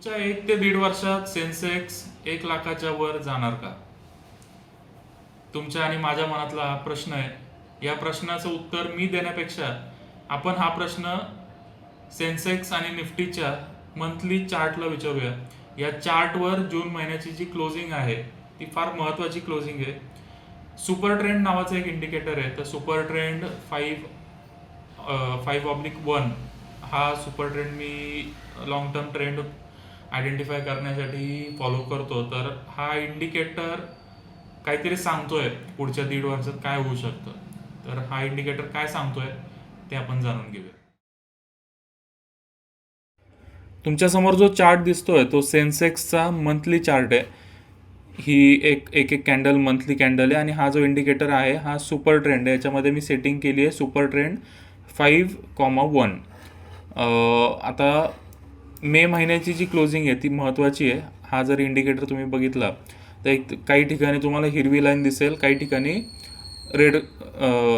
पुढच्या एक ते दीड वर्षात सेन्सेक्स एक लाखाच्या वर जाणार का? तुमच्या आणि माझ्या मनातला हा प्रश्न आहे. या प्रश्नाचं उत्तर मी देण्यापेक्षा आपण हा प्रश्न सेन्सेक्स आणि निफ्टीच्या मंथली चार्टला विचारूया. या चार्टवर जून महिन्याची जी क्लोजिंग आहे ती फार महत्त्वाची क्लोजिंग आहे. सुपर ट्रेंड नावाचं एक इंडिकेटर आहे. तर super trend five five oblique one हा सुपर ट्रेंड मी लॉंग टर्म ट्रेंड आयडेंटिफाय करण्यासाठी फॉलो करतो तर हा इंडिकेटर काहीतरी सांगतोय पुढच्या दीड वर्षात काय होऊ शकतं. तर हा इंडिकेटर काय सांगतोय ते आपण जाणून घेऊया. तुमच्यासमोर जो चार्ट दिसतोय तो सेन्सेक्सचा मंथली चार्ट आहे. ही एक एक एक कॅन्डल मंथली कॅन्डल आहे आणि हा जो इंडिकेटर आहे हा सुपर ट्रेंड आहे. याच्यामध्ये मी सेटिंग केली आहे super trend five comma one आता मे महिन्याची जी क्लोजिंग आहे ती महत्त्वाची आहे. हा जर इंडिकेटर तुम्ही बघितला तर एक काही ठिकाणी तुम्हाला हिरवी लाईन दिसेल काही ठिकाणी रेड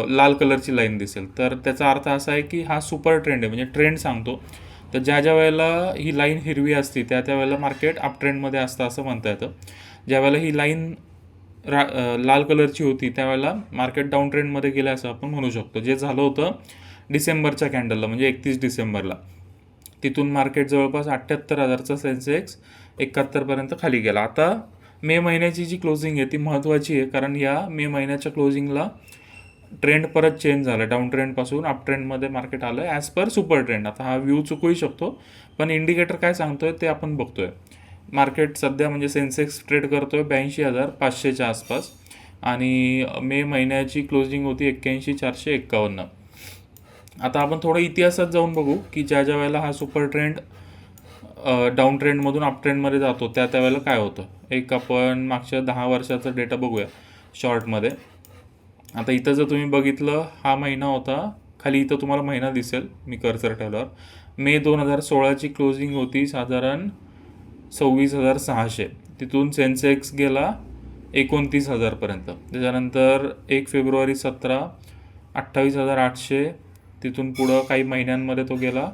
लाल कलरची लाईन दिसेल. तर त्याचा अर्थ असा आहे की हा सुपर ट्रेंड आहे. म्हणजे ट्रेंड सांगतो. तर ज्या ज्या वेळेला ही लाईन हिरवी असते त्या त्या वेळेला मार्केट अप ट्रेंडमध्ये असतं असं म्हणता येतं. ज्या वेळेला ही लाईन रा लाल कलरची होती त्यावेळेला मार्केट डाऊन ट्रेंडमध्ये गेलं असं आपण म्हणू शकतो. जे झालं होतं डिसेंबरच्या कॅन्डलला म्हणजे एकतीस डिसेंबरला. तिथून मार्केट जवळपास अठ्ठ्याहत्तर हजारचा सेन्सेक्स एकाहत्तरपर्यंत खाली गेला. आता मे महिन्याची जी क्लोजिंग आहे ती महत्त्वाची आहे कारण या मे महिन्याच्या क्लोजिंगला ट्रेंड परत चेंज झाला. डाऊन ट्रेंडपासून अप ट्रेंडमध्ये मार्केट आलं ॲज पर सुपर ट्रेंड आता हा व्ह्यू चुकूही शकतो पण इंडिकेटर काय सांगतोय ते आपण बघतोय. मार्केट सध्या म्हणजे सेन्सेक्स ट्रेड करतोय ब्याऐंशी हजार पाचशेच्या आसपास. आणि मे महिन्याची क्लोजिंग होती एक्क्याऐंशी चारशे एक्कावन्न. आता आपण थोडं इतिहासात जाऊन बघू की ज्या ज्या वेळेला हा सुपर ट्रेंड डाऊन ट्रेंडमधून अप ट्रेंडमध्ये जातो त्या त्यावेळेला काय होतं? एक आपण मागच्या दहा वर्षाचा डेटा बघूया शॉर्टमध्ये आता इथं जर तुम्ही बघितलं हा महिना होता खाली इथं तुम्हाला महिना दिसेल मी कर्सर ठेवल्यावर. मे दोन हजार सोळाची क्लोजिंग होती साधारण सव्वीस हजार सहाशे. तिथून सेन्सेक्स गेला एकोणतीस हजारपर्यंत त्याच्यानंतर एक फेब्रुवारी सतरा अठ्ठावीस हजार आठशे तिथून पुढं काही महिन्यांमध्ये तो गेला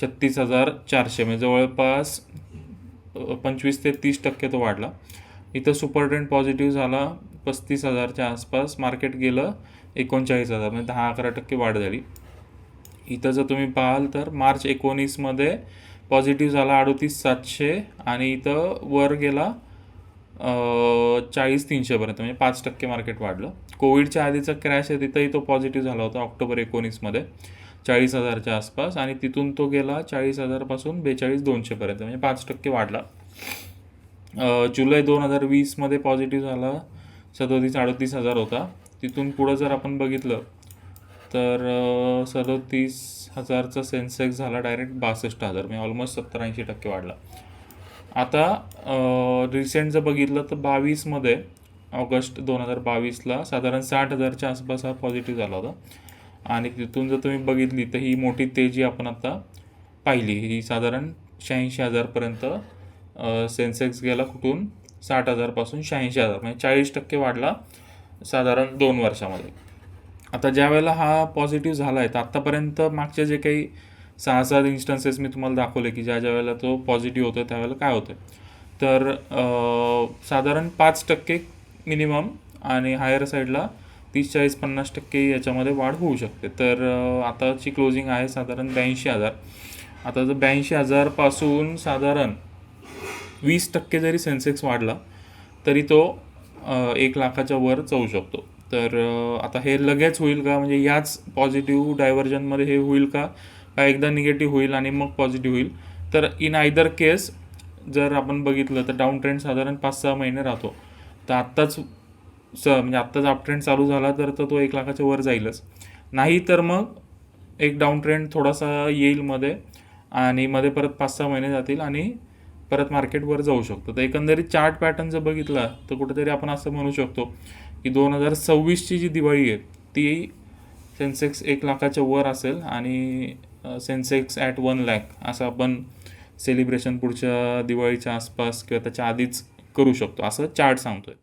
छत्तीस हजार चारशे. म्हणजे जवळपास पंचवीस ते तीस टक्के तो वाढला. इथं सुपर ट्रेंड पॉझिटिव्ह झाला पस्तीस हजारच्या आसपास. मार्केट गेलं एकोणचाळीस हजार म्हणजे दहा अकरा टक्के वाढ झाली. इथं जर तुम्ही पाहाल तर मार्च एकोणीसमध्ये पॉझिटिव्ह झाला अडोतीस सातशे आणि इथं वर गेला चाळीस तीनशेपर्यंत म्हणजे पाच टक्के मार्केट वाढलं. कोविडच्या आधीचा क्रॅश आहे तिथंही तो पॉझिटिव्ह झाला होता ऑक्टोबर एकोणीसमध्ये. चाळीस हजारच्या आसपास आणि तिथून तो गेला चाळीस हजारपासून बेचाळीस दोनशेपर्यंत म्हणजे पाच टक्के वाढला. जुलै दोन हजार वीसमध्ये पॉझिटिव्ह झाला सदोतीस अडतीस हजार होता. तिथून पुढं जर आपण बघितलं तर सदोतीस हजारचा सेन्सेक्स झाला डायरेक्ट बासष्ट हजार म्हणजे ऑलमोस्ट सत्तर ऐंशी टक्के वाढला. आता रिसेंट जर बघितलं तर बावीसमध्ये ऑगस्ट दोन हजार बावीसला साधारण साठ हजारच्या आसपास हा पॉझिटिव्ह झाला होता. आणि तिथून जर तुम्ही बघितली तर ही मोठी तेजी आपण आता पाहिली. ही साधारण शहाऐंशी हजारपर्यंत सेन्सेक्स गेला कुठून? साठ हजारपासून शहाऐंशी हजार. म्हणजे चाळीस टक्के वाढला साधारण दोन वर्षामध्ये. आता ज्या वेळेला हा पॉझिटिव्ह झाला आहे तर आत्तापर्यंत मागचे जे काही सहा सात इन्स्टन्सेस मी तुम्हाला दाखवले की ज्या ज्या वेळेला तो पॉझिटिव्ह होतो त्यावेळेला काय होतं तर साधारण पाच टक्के मिनिमम आणि हायर साईडला तीस चाळीस पन्नास टक्के याच्यामध्ये वाढ होऊ शकते. तर आताची क्लोजिंग आहे साधारण ब्याऐंशी हजार. आता जर ब्याऐंशी हजारपासून साधारण वीस टक्के जरी सेन्सेक्स वाढला तरी तो एक लाखाच्या वर जाऊ शकतो. तर आता हे लगेच होईल का? म्हणजे याच पॉझिटिव्ह डायव्हर्जनमध्ये हे होईल का? एकदा निगेटिव्ह होईल आणि मग पॉझिटिव्ह होईल. तर इन आयदर केस जर आपण बघितलं तर डाऊन ट्रेंड साधारण पाच सहा महिने राहतो. तर आत्ताच स म्हणजे आत्ताच अप ट्रेंड चालू झाला तर तो तो एक लाखाच्या वर जाईलच. नाही तर मग एक डाऊन ट्रेंड थोडासा येईल मध्ये आणि मध्ये परत पाच सहा महिने जातील आणि परत मार्केटवर जाऊ शकतो. तर एकंदरीत चार्ट पॅटर्न जर बघितला तर कुठेतरी आपण असं म्हणू शकतो की दोन हजार सव्वीसची जी दिवाळी आहे ती सेन्सेक्स एक लाखाच्या वर असेल आणि सेन्सेक्स ॲट वन लॅक असं आपण सेलिब्रेशन पुढच्या दिवाळीच्या आसपास किंवा त्याच्या आधीच करू शकतो. असं चार्ट सांगतोय.